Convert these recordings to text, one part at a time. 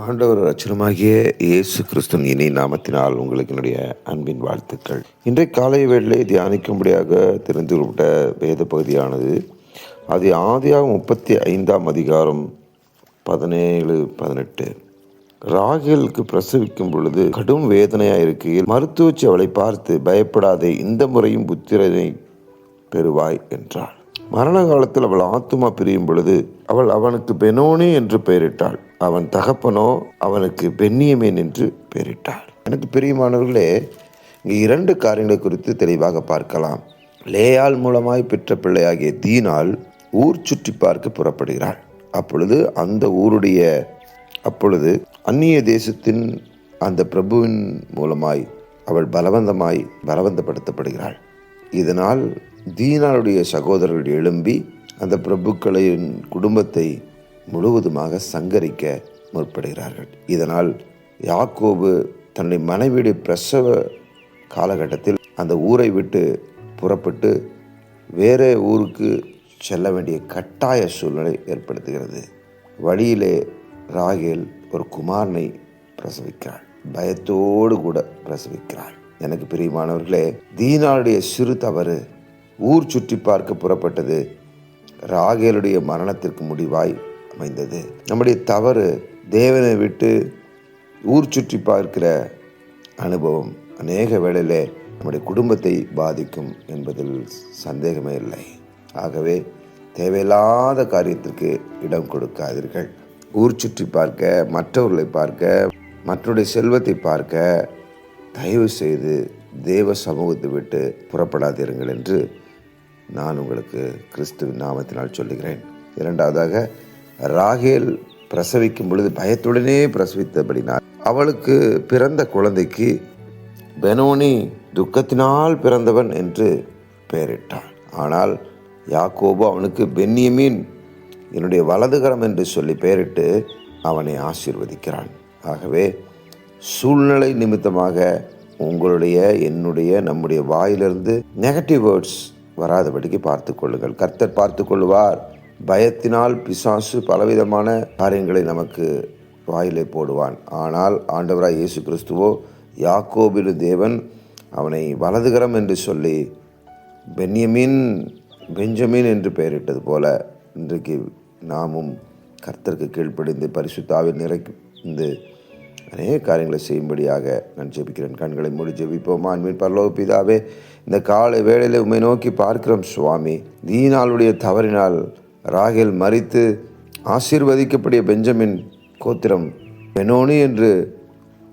ஆண்டவர் அச்சனமாகிய இயேசு கிறிஸ்துவின் இனி நாமத்தினால் உங்களுக்கு என்னுடைய அன்பின் வாழ்த்துக்கள். இன்றைய காலை வேளையிலே தியானிக்கும்படியாக தெரிந்துவிட்ட வேத பகுதியானது அது ஆதியாக முப்பத்தி ஐந்தாம் அதிகாரம் பதினேழு பதினெட்டு. ராகேலுக்கு பிரசவிக்கும் பொழுது கடும் வேதனையாக இருக்கையில் மருத்துவச்சி அவளை பார்த்து பயப்படாதே இந்த முறையும் புத்திரனை பெறுவாய் என்றாள். மரண காலத்தில் அவள் ஆத்துமா பிரியும் பொழுது அவள் அவனுக்கு பெனோனி என்று பெயரிட்டாள். அவன் தகப்பனோ அவனுக்கு பெண்ணியமேன் என்று பெயரிட்டாள் எனக்கு பிரியமானவர்களே இங்கே இரண்டு காரியங்களை குறித்து தெளிவாக பார்க்கலாம். லேயால் மூலமாய் பெற்ற பிள்ளையாகிய தீனால் ஊர் சுற்றி பார்க்க புறப்படுகிறாள். அப்பொழுது அந்த ஊருடைய அப்பொழுது அந்நிய தேசத்தின் அந்த பிரபுவின் மூலமாய் அவள் பலவந்தமாய் பலவந்தப்படுத்தப்படுகிறாள். இதனால் தீனாளுடைய சகோதரர்கள் எழும்பி அந்த பிரபுக்களின் குடும்பத்தை முழுவதுமாக சங்கரிக்க முற்படுகிறார்கள். இதனால் யாக்கோபு தன்னுடைய மனைவியுடைய பிரசவ காலகட்டத்தில் அந்த ஊரை விட்டு புறப்பட்டு வேறு ஊருக்கு செல்ல வேண்டிய கட்டாய சூழ்நிலை ஏற்படுத்துகிறது. வழியிலே ராகேல் ஒரு குமாரனை பிரசவிக்கிறாள். பயத்தோடு கூட பிரசவிக்கிறாள். எனக்கு பிரியமானவர்களே தீனாளுடைய சிறு தவறு ஊர் சுற்றி பார்க்க புறப்பட்டது ராகேலுடைய மரணத்திற்கு முடிவாய் அமைந்தது. நம்முடைய தவறு தேவனை விட்டு ஊர் சுற்றி பார்க்கிற அனுபவம் அநேக வேளையிலே நம்முடைய குடும்பத்தை பாதிக்கும் என்பதில் சந்தேகமே இல்லை. ஆகவே தேவையில்லாத காரியத்திற்கு இடம் கொடுக்காதீர்கள். ஊர் சுற்றி பார்க்க மற்றவர்களை பார்க்க மற்றவருடைய செல்வத்தை பார்க்க தயவு செய்து தேவ சமூகத்தை விட்டு புறப்படாதீர்கள் என்று நான் உங்களுக்கு கிறிஸ்துவின் நாமத்தினால் சொல்லுகிறேன். இரண்டாவதாக ராகேல் பிரசவிக்கும் பொழுது பயத்துடனே பிரசவித்தபடினால் அவளுக்கு பிறந்த குழந்தைக்கு பெனோனி துக்கத்தினால் பிறந்தவன் என்று பெயரிட்டான் ஆனால் யாக்கோபு அவனுக்கு பென்னியமீன் என்னுடைய வலதுகரம் என்று சொல்லி பெயரிட்டு அவனை ஆசீர்வதிக்கிறான். ஆகவே சூழ்நிலை நிமித்தமாக உங்களுடைய என்னுடைய நம்முடைய வாயிலிருந்து நெகட்டிவ் வேர்ட்ஸ் வராதபடிக்கு பார்த்து கொள்ளுங்கள். கர்த்தர் பார்த்து கொள்வார் பயத்தினால் பிசாசு பலவிதமான காரியங்களை நமக்கு வாயிலை போடுவான். ஆனால் ஆண்டவராய் இயேசு கிறிஸ்துவோ யாக்கோபிலு தேவன் அவனை வலதுகரம் என்று சொல்லி பென்யமின் பெஞ்சமின் என்று பெயரிட்டது போல இன்றைக்கு நாமும் கர்த்தருக்கு கீழ்ப்படிந்து பரிசுத்தாவில் நிறைந்து அநேக காரியங்களை செய்யும்படியாக நான் ஜெபிக்கிறேன். கண்களை மூடி ஜெபிப்போம். அன்பின் பரலோக பிதாவே இந்த காலை வேளையில் உண்மை நோக்கி பார்க்கிறோம் சுவாமி. தீனாளுடைய தவறினால் ராகேல் மறித்து ஆசீர்வதிக்கப்படிய பெஞ்சமின் கோத்திரம் பெனோனி என்று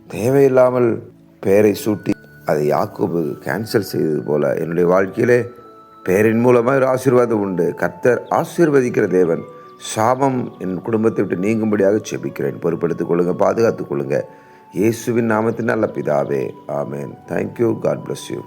தேவையில்லாமல் பெயரை சூட்டி அதை யாக்கோபு கேன்சல் செய்தது போல என்னுடைய வாழ்க்கையிலே பெயரின் மூலமாக ஒரு ஆசீர்வாதம் உண்டு. கர்த்தர் ஆசீர்வதிக்கிற தேவன் சாபம் என் குடும்பத்தை விட்டு நீங்கும்படியாக செபிக்கிறேன். பொறுப்படுத்திக் கொள்ளுங்க பாதுகாத்துக் கொள்ளுங்க. இயேசுவின் நாமத்தின் நல்ல பிதாவே. ஆமேன். Thank you God bless you